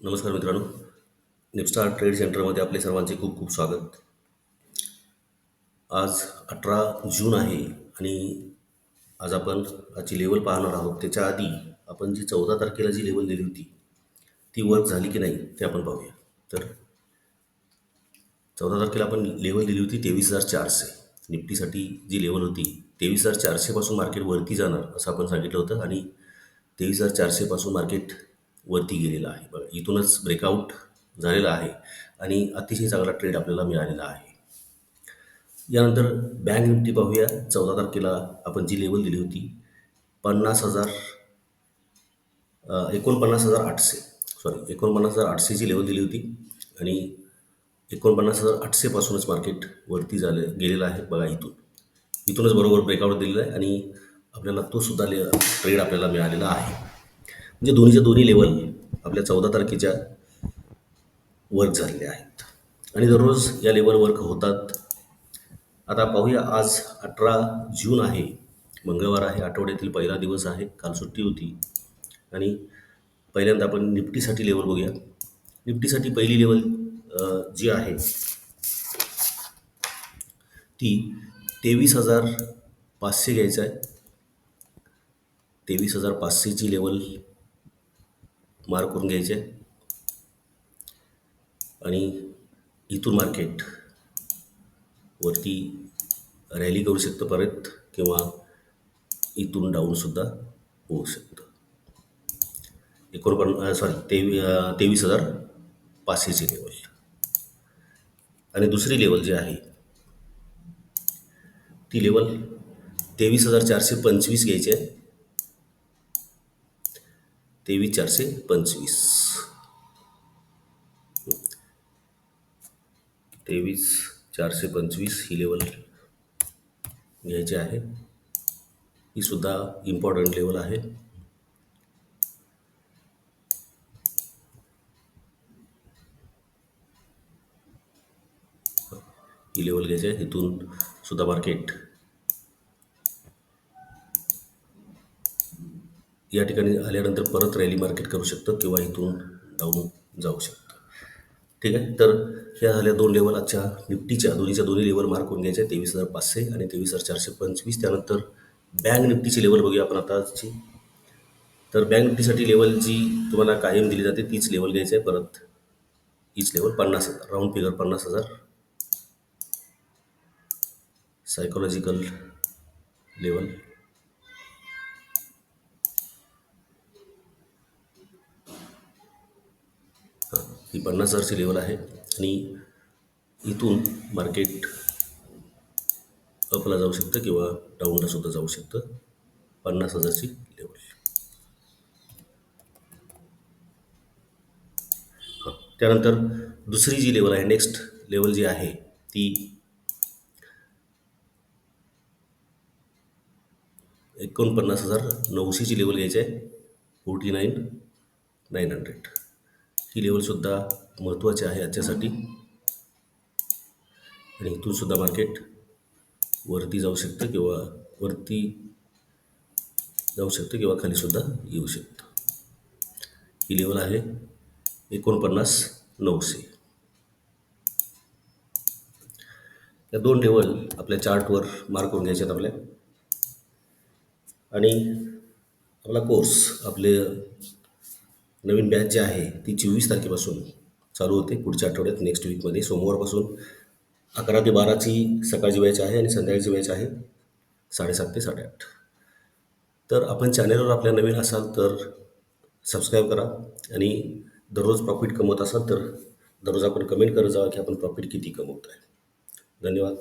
नमस्कार मित्रांनो. निपस्टार ट्रेड सेंटरमध्ये आपले सर्वांचे खूप खूप स्वागत. आज अठरा जून आहे आणि आज आपण आजची लेवल पाहणार आहोत. त्याच्या आधी आपण जी चौदा तारखेला जी लेवल दिली होती ती वर्क झाली की नाही ते आपण पाहूया. तर चौदा तारखेला आपण लेवल दिली होती तेवीस हजार चारशे. निफ्टीसाठी जी लेवल होती तेवीस हजार चारशेपासून मार्केट वरती जाणार असं आपण सांगितलं होतं आणि तेवीस हजार चारशेपासून मार्केट वरती गेलेलं आहे. बघा इथूनच ब्रेकआउट झालेला आहे आणि अतिशय चांगला ट्रेड आपल्याला मिळालेला आहे. यानंतर बँक निफ्टी पाहूया. चौदा तारखेला आपण जी लेवल दिली होती पन्नास हजार एकोणपन्नास हजार आठशे. सॉरी एकोणपन्नास हजार आठशेची लेवल दिली होती आणि एकोणपन्नास हजार आठशेपासूनच मार्केट वरती झालं गेलेलं आहे बघा इथून. इथूनच बरोबर ब्रेकआउट दिलेला आहे आणि आपल्याला तो सुद्धा ले ट्रेड आपल्याला मिळालेला आहे. म्हणजे दोन्हीच्या दोन्ही लेवल आपल्या चौदा तारखेच्या वर्क झालेले आहेत. आणि दररोज या लेवल वर्क होतात. आता पाहूया आज अठरा जून आहे. मंगळवार आहे. आठवड्यातील पहिला दिवस आहे. काल सुट्टी होती. आणि पहिल्यांदा आपण निफ्टीसाठी लेवल बघूया. निफ्टीसाठी पहिली लेवल जी आहे ती तेवीस हजार पाचशे घ्यायचं आहे. तेवीस हजार पाचशेची लेवल मार्क करून घ्यायचे. आणि इथून मार्केट वरती रॅली करू शकतं परत किंवा इथून डाऊनसुद्धा होऊ शकतं. एकोणपन्न सॉरी तेवी तेवीस हजार पाचशेची लेवल आणि दुसरी लेवल जी आहे ती लेवल तेवीस हजार चारशे पंचवीस घ्यायची आहे. तेवीस चारशे पंचवीस. तेवीस चारशे पंचवीस ही लेवल घ्यायची आहे. ही सुद्धा इम्पॉर्टंट लेवल आहे. ही लेवल घ्यायची आहे. इथून सुद्धा मार्केट या ठिकाणी आल्यानंतर परत रॅली मार्केट करू शकतं किंवा इथून डाऊन जाऊ शकतं. ठीक आहे? तर ह्या झाल्या दोन लेवल आजच्या निफ्टीच्या दोन्हीच्या दोन्ही लेवल मार्क करून घ्यायच्या तेवीस हजार पाचशे आणि तेवीस हजार चारशे पंचवीस. त्यानंतर बँक निफ्टीची लेवल बघूया आपण आताची तर बँक निफ्टीसाठी लेवल जी तुम्हाला कायम दिली जाते तीच लेवल घ्यायची आहे. परत हीच लेवल पन्नास हजार. राऊंड फिगर पन्नास हजार. सायकोलॉजिकल लेवल ही पन्नास हजारची लेवल आहे. आणि इथून मार्केट अपला जाऊ शकतं किंवा डाऊनला सुद्धा जाऊ शकतं. पन्नास हजारची लेवल हां. त्यानंतर दुसरी जी लेवल आहे नेक्स्ट लेवल जी आहे ती एकोणपन्नास हजार नऊशेची लेवल घ्यायची आहे. फोर्टी नाईन नाईन हंड्रेड ही लेवलसुद्धा महत्त्वाची आहे आजच्यासाठी. आणि इथूनसुद्धा मार्केट वरती जाऊ शकतं किंवा वरती जाऊ शकतं किंवा खालीसुद्धा येऊ शकतं. ही लेवल आहे एकोणपन्नास नऊशे. या दोन लेवल आपल्या चार्टवर मार्क करून घ्यायचे आहेत आपल्या. आणि आपला कोर्स आपले नवीन बॅच जी आहे ती चोवीस तारखेपासून चालू होते. पुढच्या आठवड्यात नेक्स्ट वीकमध्ये सोमवारपासून अकरा ते बाराची सकाळची बॅच आहे आणि संध्याकाळची बॅच आहे साडेसात ते साडेआठ. तर आपण चॅनलवर आपल्या नवीन असाल तर सबस्क्राईब करा आणि दररोज प्रॉफिट कमवत असाल तर दररोज आपण कमेंट करत जावा की आपण प्रॉफिट किती कमवत आहे धन्यवाद.